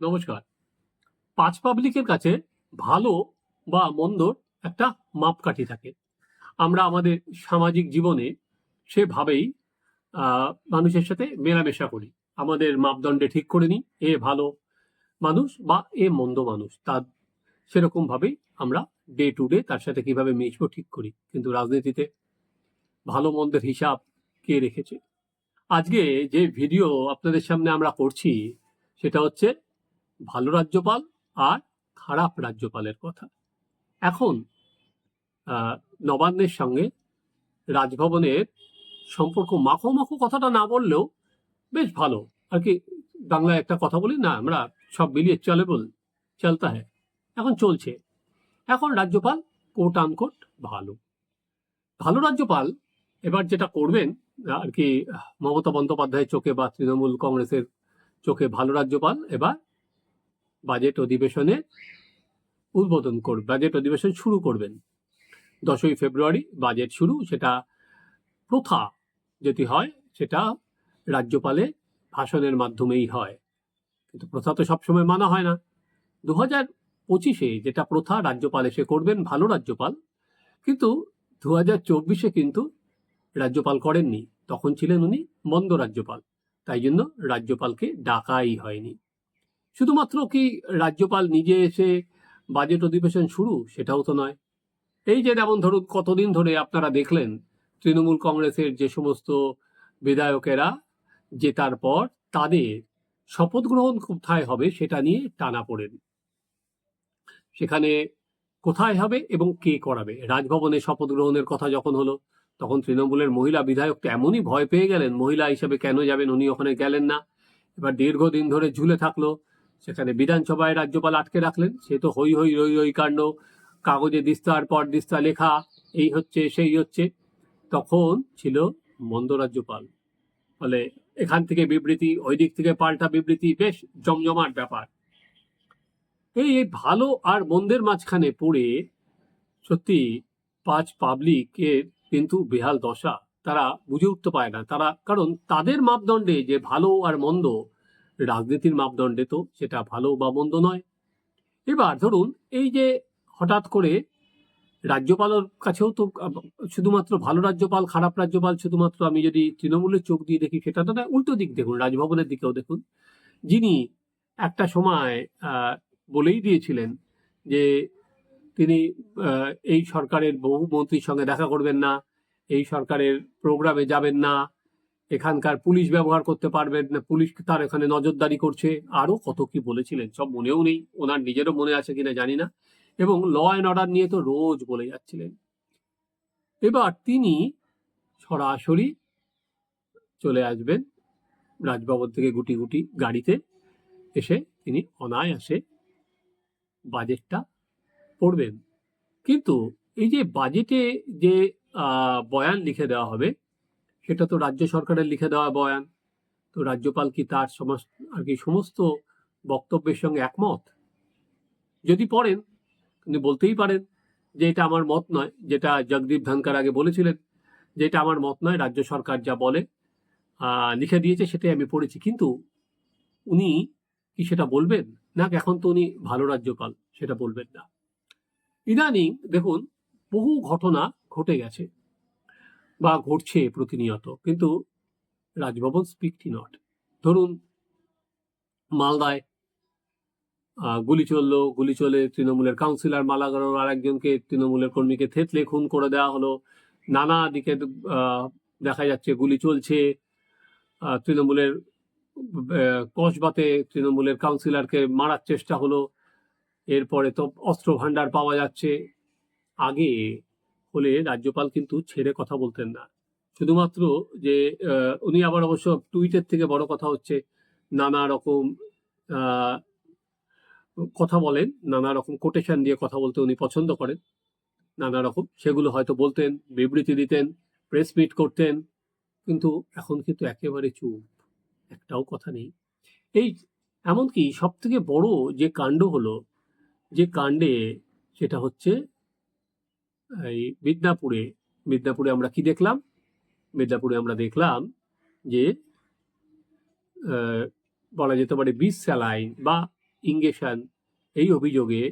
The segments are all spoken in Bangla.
নমস্কার। পাঁচ পাবলিকের কাছে ভালো বা মন্দর একটা মাপকাঠি থাকে। আমরা আমাদের সামাজিক জীবনে সেভাবেই মানুষের সাথে মেলামেশা করি। আমাদের মাপদণ্ডে ঠিক করে নিই, এ ভালো মানুষ বা এ মন্দ মানুষ। তার সেরকম ভাবেই আমরা ডে টু ডে তার সাথে কীভাবে মিশবো ঠিক করি। কিন্তু রাজনীতিতে ভালো মন্দের হিসাব কে রেখেছে? আজকে যে ভিডিও আপনাদের সামনে আমরা করছি, সেটা হচ্ছে ভালো রাজ্যপাল আর খারাপ রাজ্যপালের কথা। এখন নবান্নের সঙ্গে রাজভবনের সম্পর্ক মাখো মাখো কথাটা না বললেও বেশ ভালো। আর কি, বাংলায় একটা কথা বলি, না, আমরা সব মিলিয়ে চলে বল চলতা হ্যাঁ এখন চলছে। এখন রাজ্যপাল কোট আনকোট ভালো। ভালো রাজ্যপাল এবার যেটা করবেন, আর কি, মমতা বন্দ্যোপাধ্যায়ের চোখে বা তৃণমূল কংগ্রেসের চোখে ভালো রাজ্যপাল, এবার বাজেট অধিবেশনে উদ্বোধন করবে বাজেট অধিবেশন শুরু করবেন। দশই ফেব্রুয়ারি বাজেট শুরু, সেটা প্রথা যদি হয়, সেটা রাজ্যপালে ভাষণের মাধ্যমেই হয়। কিন্তু প্রথা তো সবসময় মানা হয় না। দু হাজার পঁচিশে যেটা প্রথা রাজ্যপাল এসে করবেন, ভালো রাজ্যপাল, কিন্তু দু হাজার চব্বিশে কিন্তু রাজ্যপাল করেননি। তখন ছিলেন উনি মন্দ রাজ্যপাল, তাই জন্য রাজ্যপালকে ডাকাই হয়নি। শুধুমাত্র কি রাজ্যপাল নিজে এসে বাজেট অধিবেশন শুরু? সেটাও তো নয়। এই যে যেমন ধরুন কতদিন ধরে আপনারা দেখলেন তৃণমূল কংগ্রেসের যে সমস্ত বিধায়কেরা জেতার পর তাদের শপথ গ্রহণ কোথায় হবে সেটা নিয়ে টানা পড়েন। সেখানে কোথায় হবে এবং কে করাবে? রাজভবনে শপথ গ্রহণের কথা যখন হলো, তখন তৃণমূলের মহিলা বিধায়ক তো এমনই ভয় পেয়ে গেলেন, মহিলা হিসেবে কেন যাবেন উনি ওখানে গেলেন না? এবার দীর্ঘদিন ধরে ঝুলে থাকল সেখানে বিধানসভায় রাজ্যপাল আটকে রাখলেন। সে তো হই হই রই রই কাণ্ড, কাগজে দিস্তার পর দিস্তা লেখা, এই হচ্ছে, সেই হচ্ছে। তখন ছিল মন্দ রাজ্যপাল। ফলে এখান থেকে বিবৃতি, ওই দিক থেকে পাল্টা বিবৃতি, বেশ জমজমাট ব্যাপার। এই ভালো আর মন্দের মাঝখানে পড়ে সত্যি পাঁচ পাবলিকের কিন্তু বেহাল দশা। তারা বুঝে উঠতে পারে না। তারা, কারণ তাদের মাপদণ্ডে যে ভালো আর মন্দ রাজনীতির মাপদণ্ডে তো সেটা ভালো বা মন্দ নয়। এবার ধরুন এই যে হঠাৎ করে রাজ্যপালের কাছেও তো শুধুমাত্র ভালো রাজ্যপাল, খারাপ রাজ্যপাল শুধুমাত্র আমি যদি তৃণমূলের চোখ দিয়ে দেখি সেটা তো উল্টো দিক দেখুন, রাজভবনের দিকেও দেখুন। যিনি একটা সময় বলেই দিয়েছিলেন যে তিনি এই সরকারের বহু মন্ত্রীর সঙ্গে দেখা করবেন না, এই সরকারের প্রোগ্রামে যাবেন না এখানকার পুলিশ ব্যবহার করতে পারবেন না পুলিশ তার এখানে নজরদারি করছে আরও কত কি বলেছিলেন, সব মনেও নেই, ওনার নিজেরও মনে আছে কিনা জানি না, এবং ল অ্যান্ড অর্ডার নিয়ে তো রোজ বলে যাচ্ছিলেন। এবার তিনি সরাসরি চলে আসবেন রাজভবন থেকে গুটি গুটি গাড়িতে, এসে তিনি অনায়াসে বাজেটটা পড়বেন। কিন্তু এই যে বাজেটে যে বয়ান লিখে দেওয়া হবে সেটা তো রাজ্য সরকারের লিখে দেওয়া বয়ান। তো রাজ্যপাল কি তার সমস্ত, আর কি সমস্ত বক্তব্যের সঙ্গে একমত? যদি পড়েন তিনি বলতেই পারেন যে এটা আমার মত নয়, যেটা জগদীপ ধনকার আগে বলেছিলেন, যে এটা আমার মত নয়, রাজ্য সরকার যা বলে লিখে দিয়েছে সেটাই আমি পড়েছি। কিন্তু উনি কি সেটা বলবেন? না, এখন তো উনি ভালো রাজ্যপাল, সেটা বলবেন না। ইদানিং দেখুন, বহু ঘটনা ঘটে গেছে। বা ঘটছে প্রতিনিয়ত, কিন্তু রাজভবন স্পিকটি নট ধরুন, মালদায় গুলি চলল, গুলি চলে তৃণমূলের কাউন্সিলর মালাগারোর আর একজনকে তৃণমূলের কর্মীকে থেতলে খুন করে দেওয়া হলো। নানা দিকে দেখা যাচ্ছে গুলি চলছে তৃণমূলের কসবাতে তৃণমূলের কাউন্সিলরকে মারার চেষ্টা হলো। এরপরে তো অস্ত্র ভান্ডার পাওয়া যাচ্ছে। আগে হলে রাজ্যপাল কিন্তু ছেড়ে কথা বলতেন না। শুধুমাত্র যে উনি আবার অবশ্য টুইটের থেকে বড় কথা হচ্ছে, নানা রকম কথা বলেন, নানা রকম কোটেশন দিয়ে কথা বলতে উনি পছন্দ করেন, নানা রকম, সেগুলো হয়তো বলতেন, বিবৃতি দিতেন প্রেস মিট করতেন, কিন্তু এখন কিন্তু একেবারে চুপ, একটাও কথা নেই। এই, এমনকি সব থেকে বড় যে কাণ্ড হলো, যে কাণ্ডে সেটা হচ্ছে এই মিদনাপুরে মিদনাপুরে আমরা কি দেখলাম? মিদনাপুরে আমরা দেখলাম যে বলা যেতে পারে বিষ স্যালাইন বা ইঙ্গেশন এই অভিযোগে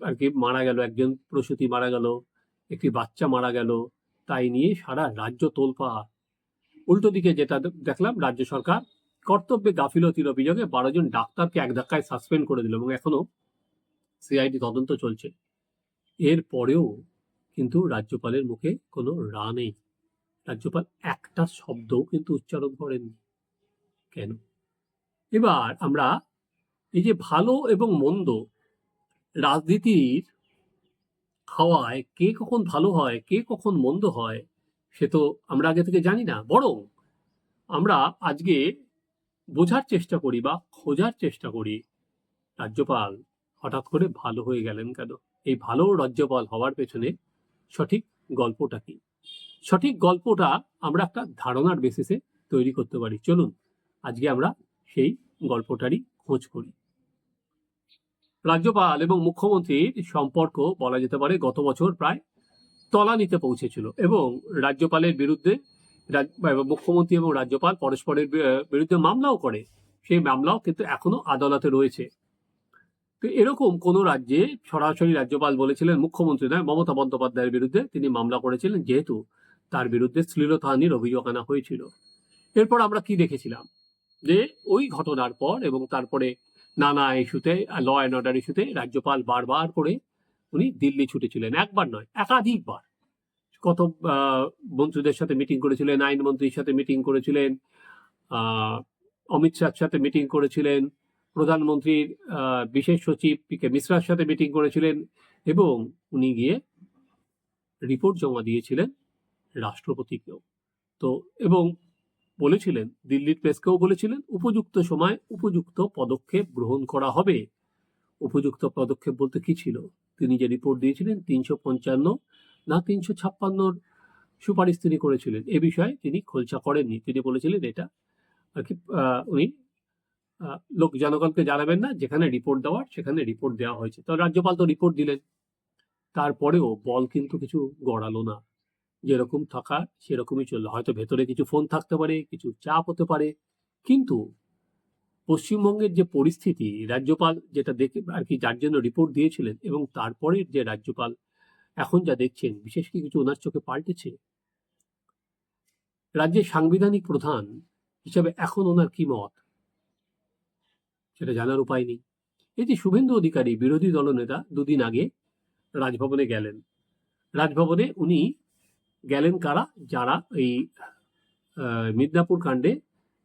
আর কি মারা গেল একজন প্রসূতি মারা গেল, একটি বাচ্চা মারা গেল। তাই নিয়ে সারা রাজ্য তোলপা। উল্টো দিকে যেটা দেখলাম রাজ্য সরকার কর্তব্যে গাফিলতির অভিযোগে বারো জন ডাক্তারকে এক ধাক্কায় সাসপেন্ড করে দিল এবং এখনও সিআইডি তদন্ত চলছে। এর পরেও কিন্তু রাজ্যপালের মুখে কোনো রা নেই। রাজ্যপাল একটা শব্দও কিন্তু উচ্চারণ করেননি। কেন? এবার আমরা এই যে ভালো এবং মন্দ রাজনীতির হাওয়ায় কে কখন ভালো হয়, কে কখন মন্দ হয়, সে তো আমরা আগে থেকে জানি না। বরং আমরা আজকে বোঝার চেষ্টা করি বা খোঁজার চেষ্টা করি, রাজ্যপাল হঠাৎ করে ভালো হয়ে গেলেন কেন? এই ভালো রাজ্যপাল হওয়ার পেছনে সঠিক গল্পটা কি? সঠিক গল্পটা আমরা একটা ধারণার বেসিসে তৈরি করতে পারি। চলুন, আজকে আমরা সেই গল্পটারই খোঁজ করি। রাজ্যপাল এবং মুখ্যমন্ত্রীর সম্পর্ক বলা যেতে পারে গত বছর প্রায় তলানিতে পৌঁছেছিল এবং রাজ্যপালের বিরুদ্ধে মুখ্যমন্ত্রী এবং রাজ্যপাল পরস্পরের বিরুদ্ধে মামলাও করে। সেই মামলাও কিন্তু এখনও আদালতে রয়েছে। তো এরকম কোন রাজ্যে সরাসরি রাজ্যপাল বলেছিলেন মুখ্যমন্ত্রী নয়, মমতা বন্দ্যোপাধ্যায়ের বিরুদ্ধে তিনি মামলা করেছিলেন যেহেতু তার বিরুদ্ধে শ্লীলতাহানির অভিযোগ আনা হয়েছিল। এরপর আমরা কি দেখেছিলাম? যে ওই ঘটনার পর এবং তারপরে নানা ইস্যুতে ল অ্যান্ড অর্ডার ইস্যুতে রাজ্যপাল বারবার করে উনি দিল্লি ছুটেছিলেন। একবার নয়, একাধিকবার। কত মন্ত্রীদের সাথে মিটিং করেছিলেন, আইনমন্ত্রীর সাথে মিটিং করেছিলেন অমিত শাহর সাথে মিটিং করেছিলেন প্রধানমন্ত্রীর বিশেষ সচিব পি কে মিশ্রার সাথে মিটিং করেছিলেন এবং উনি গিয়ে রিপোর্ট জমা দিয়েছিলেন রাষ্ট্রপতিকেও। তো, এবং বলেছিলেন, দিল্লির প্রেসকেও বলেছিলেন, উপযুক্ত সময় উপযুক্ত পদক্ষেপ গ্রহণ করা হবে। উপযুক্ত পদক্ষেপ বলতে কি ছিল? তিনি যে রিপোর্ট দিয়েছিলেন, তিনশো পঞ্চান্ন না তিনশো ছাপ্পান্নর সুপারিশ তিনি করেছিলেন। এ বিষয়ে তিনি খোলসা করেননি। তিনি বলেছিলেন এটা আর কি উনি লোক জনগণকে জানাবেন না, যেখানে রিপোর্ট দেওয়ার সেখানে রিপোর্ট দেওয়া হয়েছে। তো রাজ্যপাল তো রিপোর্ট দিলেন। তারপরেও বল কিন্তু কিছু গড়ালো না। যেরকম থাকা, সেরকমই চলল। হয়তো ভেতরে কিছু ফোন থাকতে পারে, কিছু চাপ হতে পারে। কিন্তু পশ্চিমবঙ্গের যে পরিস্থিতি, রাজ্যপাল যেটা দেখে আর কি যার জন্য রিপোর্ট দিয়েছিলেন এবং তারপরের যে রাজ্যপাল এখন যা দেখছেন, বিশেষ কি কিছু ওনার চোখে পাল্টেছে? রাজ্যের সাংবিধানিক প্রধান হিসাবে এখন ওনার কি মত? সেটা জানার উপায় নেই। এই যে শুভেন্দু অধিকারী, বিরোধী দলনেতা দুদিন আগে রাজভবনে গেলেন। রাজভবনে উনি গেলেন কারা? যারা এই মিদনাপুর কাণ্ডে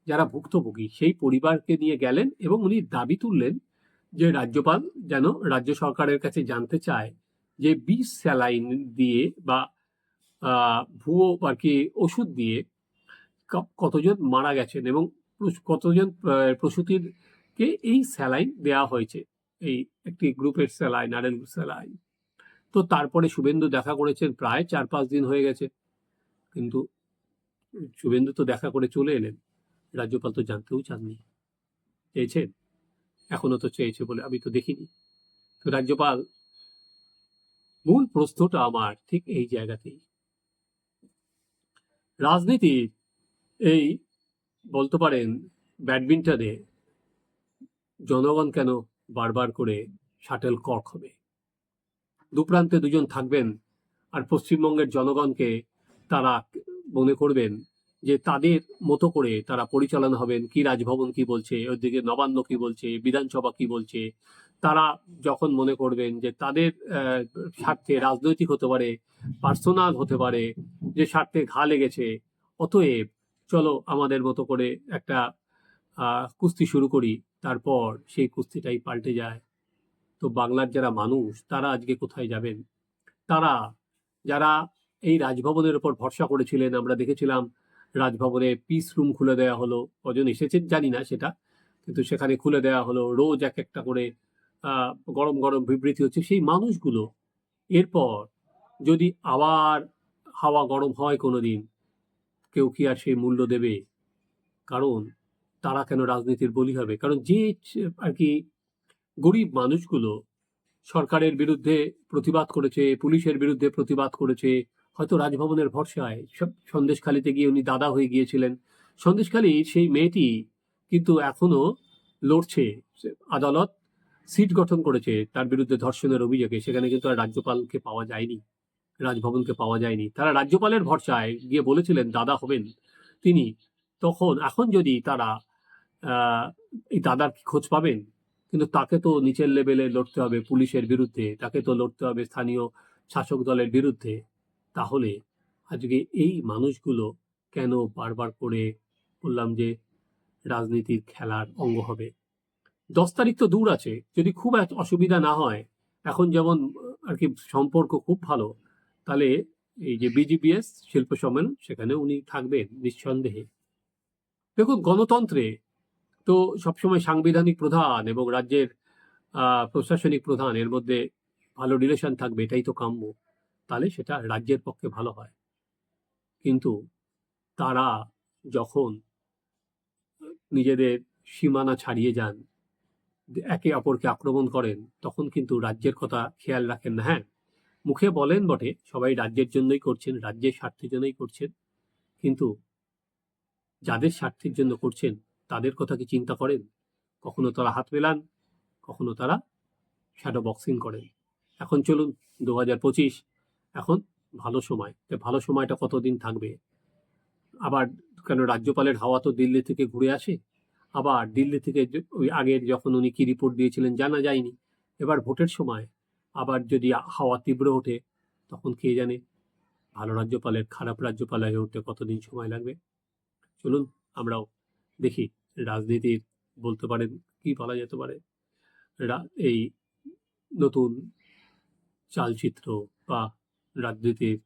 যারা ভুক্তভোগী, সেই পরিবারকে নিয়ে গেলেন এবং উনি দাবি তুললেন যে রাজ্যপাল যেন রাজ্য সরকারের কাছে জানতে চায় যে বিষ স্যালাইন দিয়ে বা ভুয়ো আর কি ওষুধ দিয়ে কতজন মারা গেছেন এবং কতজন প্রসূতির কে এই স্যালাইন দেওয়া হয়েছে। এই একটি গ্রুপের স্যালাইন আর স্যালাইন। তো তারপরে শুভেন্দু দেখা করেছেন, প্রায় চার পাঁচ দিন হয়ে গেছে। কিন্তু শুভেন্দু তো দেখা করে চলে এলেন। রাজ্যপাল তো জানতেও চাননি। চেয়েছেন? এখনও তো চেয়েছে বলে আমি তো দেখিনি। তো রাজ্যপাল, মূল প্রশ্নটা আমার ঠিক এই জায়গাতেই। রাজনীতির এই, বলতে পারেন, ব্যাডমিন্টনে জনগণ কেন বারবার করে শাটেল কর্ক হবে? দুপ্রান্তে দুজন থাকবেন আর পশ্চিমবঙ্গের জনগণকে তারা মনে করবেন যে তাদের মতো করে তারা পরিচালনা হবেন, কি রাজভবন কি বলছে, ওইদিকে নবান্ন কি বলছে, বিধানসভা কি বলছে, তারা যখন মনে করবেন যে তাদের স্বার্থে রাজনৈতিক হতে পারে, পার্সোনাল হতে পারে, যে স্বার্থে ঘা লেগেছে, অতএব চলো আমাদের মতো করে একটা কুস্তি শুরু করি। তারপর সেই কুস্তিটাই পাল্টে যায়। তো বাংলার যারা মানুষ, তারা আজকে কোথায় যাবেন? তারা, যারা এই রাজভবনের ওপর ভরসা করেছিলেন, আমরা দেখেছিলাম রাজভবনে পিস রুম খুলে দেওয়া হলো। কজন এসেছেন জানি না সেটা, কিন্তু সেখানে খুলে দেওয়া হলো। রোজ এক একটা করে গরম গরম বিবৃতি হচ্ছে। সেই মানুষগুলো, এরপর যদি আবার হাওয়া গরম হয় কোনোদিন, কেউ কি আর সেই মূল্য দেবে? কারণ তারা কেন রাজনীতির বলি হবে? কারণ যে আর কি গরিব মানুষগুলো সরকারের বিরুদ্ধে প্রতিবাদ করেছে, পুলিশের বিরুদ্ধে প্রতিবাদ করেছে, হয়তো রাজভবনের ভরসায় সব সন্দেশখালিতে গিয়ে উনি দাদা হয়ে গিয়েছিলেন। সন্দেশখালী সেই মেয়েটি কিন্তু এখনও লড়ছে। আদালত সিট গঠন করেছে তার বিরুদ্ধে ধর্ষণের অভিযোগে। সেখানে কিন্তু আর রাজ্যপালকে পাওয়া যায়নি, রাজভবনকে পাওয়া যায়নি। তারা রাজ্যপালের ভরসায় গিয়ে বলেছিলেন, দাদা হবেন তিনি। তখন, এখন যদি তারা এই দাদার কি খোঁজ পাবেন? কিন্তু তাকে তো নিচের লেভেলে লড়তে হবে পুলিশের বিরুদ্ধে, তাকে তো লড়তে হবে স্থানীয় শাসক দলের বিরুদ্ধে। তাহলে আজকে এই মানুষগুলো কেন বারবার করে বললাম যে রাজনীতির খেলার অঙ্গ হবে? দশ তারিখ তো দূর আছে, যদি খুব অসুবিধা না হয়, এখন যেমন আর কি সম্পর্ক খুব ভালো, তাহলে এই যে বিজিবিএস শিল্প সম্মেলন, সেখানে উনি থাকবেন নিঃসন্দেহে। দেখুন, গণতন্ত্রে তো সবসময় সাংবিধানিক প্রধান এবং রাজ্যের প্রশাসনিক প্রধান, এর মধ্যে ভালো রিলেশন থাকবে, এটাই তো কাম্য। তাহলে সেটা রাজ্যের পক্ষে ভালো হয়। কিন্তু তারা যখন নিজেদের সীমানা ছাড়িয়ে যান, একে অপরকে আক্রমণ করেন, তখন কিন্তু রাজ্যের কথা খেয়াল রাখেন না। হ্যাঁ মুখে বলেন বটে, সবাই রাজ্যের জন্যই করছেন, রাজ্যের স্বার্থের জন্যই করছেন। কিন্তু যাদের স্বার্থের জন্য করছেন তাদের কথা কি চিন্তা করেন? কখনো তারা হাত মেলান, কখনো তারা শ্যাডো বক্সিং করেন। এখন চলুন দু হাজার পঁচিশ, এখন ভালো সময়। তো ভালো সময়টা কতদিন থাকবে? আবার কেন রাজ্যপালের হাওয়া তো দিল্লি থেকে ঘুরে আসে? আবার দিল্লি থেকে ওই আগের যখন উনি কি রিপোর্ট দিয়েছিলেন জানা যায়নি। এবার ভোটের সময়, আবার যদি হাওয়া তীব্র ওঠে, তখন কে জানে? ভালো রাজ্যপালের খারাপ রাজ্যপাল হয়ে উঠতে কতদিন সময় লাগবে? চলুন, আমরাও দেখি। রাজনীতির বলতে পারেন কি বলা যেতে পারে? এই নতুন চালচিত্র বা রাজনীতির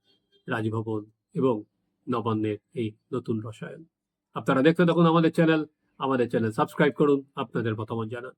রাজভবন এবং নবান্নের এই নতুন রসায়ন। আপনারা দেখতে থাকুন আমাদের চ্যানেল। আমাদের চ্যানেল সাবস্ক্রাইব করুন, আপনাদের মতামত জানান।